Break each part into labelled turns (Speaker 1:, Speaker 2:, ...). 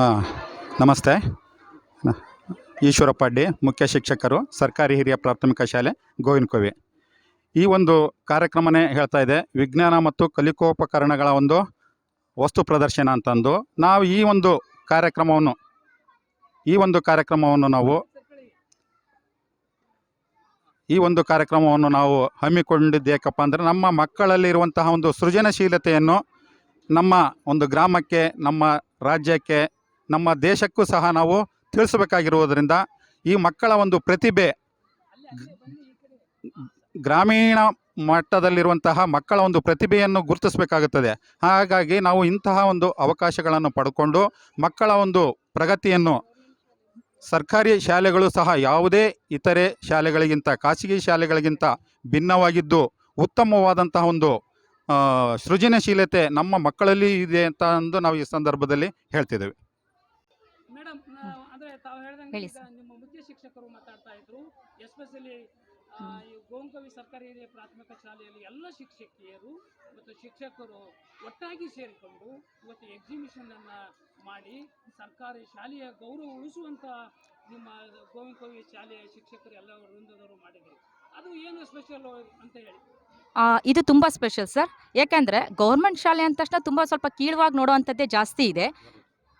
Speaker 1: ಹಾಂ ನಮಸ್ತೆ. ಈಶ್ವರಪ್ಪ ಮುಖ್ಯ ಶಿಕ್ಷಕರು, ಸರ್ಕಾರಿ ಹಿರಿಯ ಪ್ರಾಥಮಿಕ ಶಾಲೆ, ಗೋವಿನಕೋವಿ. ಈ ಒಂದು ಕಾರ್ಯಕ್ರಮನೇ ಹೇಳ್ತಾ ಇದೆ. ವಿಜ್ಞಾನ ಮತ್ತು ಕಲಿಕೋಪಕರಣಗಳ ಒಂದು ವಸ್ತು ಪ್ರದರ್ಶನ ಅಂತಂದು ನಾವು ಈ ಒಂದು ಕಾರ್ಯಕ್ರಮವನ್ನು, ಈ ಒಂದು ಕಾರ್ಯಕ್ರಮವನ್ನು ನಾವು, ಈ ಒಂದು ಕಾರ್ಯಕ್ರಮವನ್ನು ನಾವು ಹಮ್ಮಿಕೊಂಡಿದ್ದೇಕಪ್ಪ ಅಂದರೆ ನಮ್ಮ ಮಕ್ಕಳಲ್ಲಿರುವಂತಹ ಒಂದು ಸೃಜನಶೀಲತೆಯನ್ನು ನಮ್ಮ ಒಂದು ಗ್ರಾಮಕ್ಕೆ, ನಮ್ಮ ರಾಜ್ಯಕ್ಕೆ ನಮ್ಮ ದೇಶಕ್ಕೂ ಸಹ ನಾವು ತಿಳಿಸಬೇಕಾಗಿರುವುದರಿಂದ ಈ ಮಕ್ಕಳ ಒಂದು ಪ್ರತಿಭೆ ಗ್ರಾಮೀಣ ಮಟ್ಟದಲ್ಲಿರುವಂತಹ ಮಕ್ಕಳ ಒಂದು ಪ್ರತಿಭೆಯನ್ನು ಗುರುತಿಸಬೇಕಾಗುತ್ತದೆ. ಹಾಗಾಗಿ ನಾವು ಇಂತಹ ಒಂದು ಅವಕಾಶಗಳನ್ನು ಪಡ್ಕೊಂಡು ಮಕ್ಕಳ ಒಂದು ಪ್ರಗತಿಯನ್ನು ಸರ್ಕಾರಿ ಶಾಲೆಗಳು ಸಹ ಯಾವುದೇ ಇತರೆ ಶಾಲೆಗಳಿಗಿಂತ ಖಾಸಗಿ ಶಾಲೆಗಳಿಗಿಂತ ಭಿನ್ನವಾಗಿದ್ದು ಉತ್ತಮವಾದಂತಹ ಒಂದು ಸೃಜನಶೀಲತೆ ನಮ್ಮ ಮಕ್ಕಳಲ್ಲಿ ಇದೆ ಅಂತ ಅಂದು ನಾವು ಈ ಸಂದರ್ಭದಲ್ಲಿ ಹೇಳ್ತಿದ್ದೇವೆ.
Speaker 2: ಮೇಡಮ್ ಅಂದ್ರೆ ತಾವು ಹೇಳ್ದಂಗೆ ಈಗ ನಿಮ್ಮ ಮುಖ್ಯ ಶಿಕ್ಷಕರು ಮಾತಾಡ್ತಾ ಇದ್ರು ಎಸ್ಪೆಷಲಿ ಈ ಗೋಂಕವಿ ಸರ್ಕಾರಿ ಹಿರಿಯ ಪ್ರಾಥಮಿಕ ಶಾಲೆಯಲ್ಲಿ ಎಲ್ಲ ಶಿಕ್ಷಕಿಯರು ಮತ್ತು ಶಿಕ್ಷಕರು ಒಟ್ಟಾಗಿ ಸೇರಿಕೊಂಡು ಇವತ್ತು ಎಕ್ಸಿಬಿಷನ್ ಅನ್ನ ಮಾಡಿ ಸರ್ಕಾರಿ ಶಾಲೆಯ ಗೌರವ ಉಳಿಸುವಂತ ನಿಮ್ಮ ಗೋವಿನಕವಿ ಶಾಲೆಯ ಶಿಕ್ಷಕರು ಎಲ್ಲ ವೃಂದದವರು ಮಾಡಿದರು ಅದು ಏನು ಸ್ಪೆಷಲ್ ಅಂತ ಹೇಳಿ.
Speaker 3: ಆ, ಇದು ತುಂಬ ಸ್ಪೆಷಲ್ ಸರ್. ಯಾಕೆಂದರೆ ಗೌರ್ಮೆಂಟ್ ಶಾಲೆ ಅಂದ ತಕ್ಷಣ ತುಂಬ ಸ್ವಲ್ಪ ಕೀಳವಾಗಿ ನೋಡೋವಂಥದ್ದೇ ಜಾಸ್ತಿ ಇದೆ.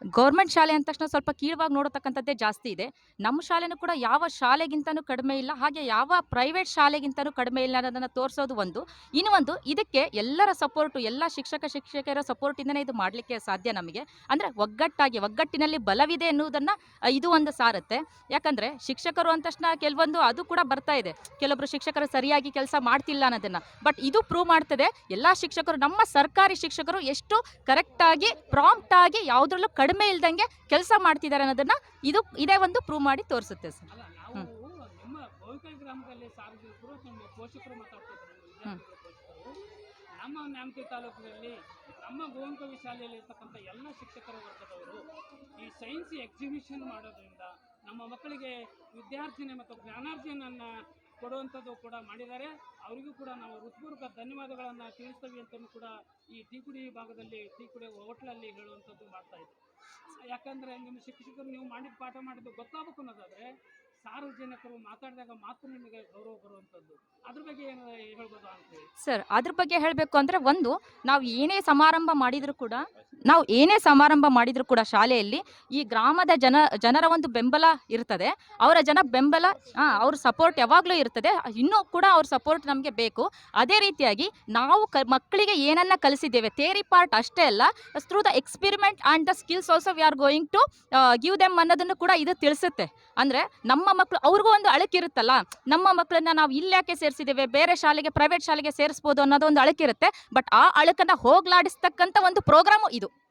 Speaker 3: ಗೌರ್ಮೆಂಟ್ ಶಾಲೆ ಅಂದ ತಕ್ಷಣ ಸ್ವಲ್ಪ ಕೀಳವಾಗಿ ನೋಡತಕ್ಕಂಥದ್ದೇ ಜಾಸ್ತಿ ಇದೆ. ನಮ್ಮ ಶಾಲೆನೂ ಕೂಡ ಯಾವ ಶಾಲೆಗಿಂತನೂ ಕಡಿಮೆ ಇಲ್ಲ, ಹಾಗೆ ಯಾವ ಪ್ರೈವೇಟ್ ಶಾಲೆಗಿಂತನೂ ಕಡಿಮೆ ಇಲ್ಲ ಅನ್ನೋದನ್ನು ತೋರಿಸೋದು ಒಂದು. ಇನ್ನು ಒಂದು, ಇದಕ್ಕೆ ಎಲ್ಲರ ಸಪೋರ್ಟು ಎಲ್ಲ ಶಿಕ್ಷಕ, ಶಿಕ್ಷಕಿಯರ ಸಪೋರ್ಟಿಂದನೇ ಇದು ಮಾಡಲಿಕ್ಕೆ ಸಾಧ್ಯ ನಮಗೆ. ಅಂದರೆ ಒಗ್ಗಟ್ಟಾಗಿ, ಒಗ್ಗಟ್ಟಿನಲ್ಲಿ ಬಲವಿದೆ ಎನ್ನುವುದನ್ನು ಇದು ಒಂದು ಸಾರುತ್ತೆ. ಯಾಕಂದರೆ ಶಿಕ್ಷಕರು ಅಂದ ತಕ್ಷಣ ಕೆಲವೊಂದು ಅದು ಕೂಡ ಬರ್ತಾ ಇದೆ. ಕೆಲವೊಬ್ಬರು ಶಿಕ್ಷಕರು ಸರಿಯಾಗಿ ಕೆಲಸ ಮಾಡ್ತಿಲ್ಲ ಅನ್ನೋದನ್ನು. ಬಟ್ ಇದು ಪ್ರೂವ್ ಮಾಡ್ತದೆ, ಎಲ್ಲ ಶಿಕ್ಷಕರು, ನಮ್ಮ ಸರ್ಕಾರಿ ಶಿಕ್ಷಕರು ಎಷ್ಟು ಕರೆಕ್ಟಾಗಿ ಪ್ರಾಂಪ್ಟಾಗಿ ಯಾವುದ್ರಲ್ಲೂ ಕಡಿಮೆ ಇಲ್ದಂಗೆ ಕೆಲಸ ಮಾಡ್ತಿದ್ದಾರೆ ಅನ್ನೋದನ್ನ ಇದು ಇದೇ ಒಂದು ಪ್ರೂವ್ ಮಾಡಿ ತೋರಿಸುತ್ತೆ ಸರ್.
Speaker 2: ಅಲ್ಲ ನಾವು ನಿಮ್ಮ ಗೋವಿಕಲ್ ಗ್ರಾಮದಲ್ಲಿ ಸಾರ್ವಜನಿಕರು ನಮ್ಮ ಪೋಷಕರು ನಮ್ಮ ನ್ಯಾಮತಿ ತಾಲೂಕಿನಲ್ಲಿ ನಮ್ಮ ಗೋವಿನಕವಿ ಶಾಲೆಯಲ್ಲಿ ಇರ್ತಕ್ಕಂಥ ಎಲ್ಲ ಶಿಕ್ಷಕರ ವರ್ಗದವರು ಈ ಸೈನ್ಸ್ ಎಕ್ಸಿಬಿಷನ್ ಮಾಡೋದ್ರಿಂದ ನಮ್ಮ ಮಕ್ಕಳಿಗೆ ವಿದ್ಯಾರ್ಥಿನಿ ಮತ್ತು ಜ್ಞಾನಾರ್ಜನೆಯನ್ನ ಕೊಡುವಂಥದ್ದು ಕೂಡ ಮಾಡಿದ್ದಾರೆ. ಅವರಿಗೂ ಕೂಡ ನಾವು ಹೃತ್ಪೂರ್ವಕ ಧನ್ಯವಾದಗಳನ್ನು ತಿಳಿಸ್ತೀವಿ ಅಂತಲೂ ಕೂಡ ಈ ಟೀಕುಡಿ ಭಾಗದಲ್ಲಿ, ಟೀಕುಡಿ ಹೋಟ್ಲಲ್ಲಿ ಹೇಳುವಂಥದ್ದು ಮಾಡ್ತಾ ಇದ್ದೀವಿ ಯಾಕಂದ್ರೆ ನಿಮ್ಮ ಶಿಕ್ಷಕರು ನೀವು ಮಾಡಿದ ಪಾಠ ಮಾಡಿದ್ದು ಗೊತ್ತಾಗಬೇಕು ಅನ್ನೋದಾದ್ರೆ ಸಾರ್ವಜನಿಕರು ಮಾತಾಡಿದಾಗ ಮಾತ್ರ ನಿಮಗೆ ಗೌರವ ಬರುವಂಥದ್ದು. ಅದ್ರ ಬಗ್ಗೆ ಏನು ಹೇಳ್ಬೋದು
Speaker 3: ಸರ್, ಅದ್ರ ಬಗ್ಗೆ ಹೇಳಬೇಕು ಅಂದ್ರೆ ಒಂದು, ನಾವು ಏನೇ ಸಮಾರಂಭ ಮಾಡಿದ್ರು ಕೂಡ, ನಾವು ಏನೇ ಸಮಾರಂಭ ಮಾಡಿದ್ರು ಕೂಡ ಶಾಲೆಯಲ್ಲಿ, ಈ ಗ್ರಾಮದ ಜನ, ಜನರ ಒಂದು ಬೆಂಬಲ ಇರ್ತದೆ. ಅವರ ಜನ ಬೆಂಬಲ ಅವ್ರ ಸಪೋರ್ಟ್ ಯಾವಾಗಲೂ ಇರ್ತದೆ. ಇನ್ನೂ ಕೂಡ ಅವ್ರ ಸಪೋರ್ಟ್ ನಮಗೆ ಬೇಕು. ಅದೇ ರೀತಿಯಾಗಿ ನಾವು ಕ, ಮಕ್ಕಳಿಗೆ ಏನನ್ನ ಕಲಿಸಿದ್ದೇವೆ ಥೇರಿ ಪಾರ್ಟ್ ಅಷ್ಟೇ ಅಲ್ಲ through the experiment and the skills also we are going to give them ಅನ್ನೋದನ್ನು ಕೂಡ ಇದು ತಿಳಿಸುತ್ತೆ. ಅಂದರೆ ನಮ್ಮ ಮಕ್ಕಳು ಅವ್ರಿಗೂ ಒಂದು ಅಳಕಿರುತ್ತಲ್ಲ ನಮ್ಮ ಮಕ್ಕಳನ್ನ ನಾವು ಇಲ್ಯಾಕೆ ಸೇರಿಸಿದ್ದೇವೆ? ಬೇರೆ ಶಾಲೆಗೆ ಪ್ರೈವೇಟ್ ಶಾಲೆಗೆ ಸೇರಿಸ್ಬೋದು ಅನ್ನೋದು ಒಂದು ಅಳಕಿರುತ್ತೆ ಬಟ್ ಆ ಅಳಕನ್ನ ಹೋಗ್ಲಾಡಿಸ್ತಕ್ಕಂಥ ಒಂದು ಪ್ರೋಗ್ರಾಮು ಇದು.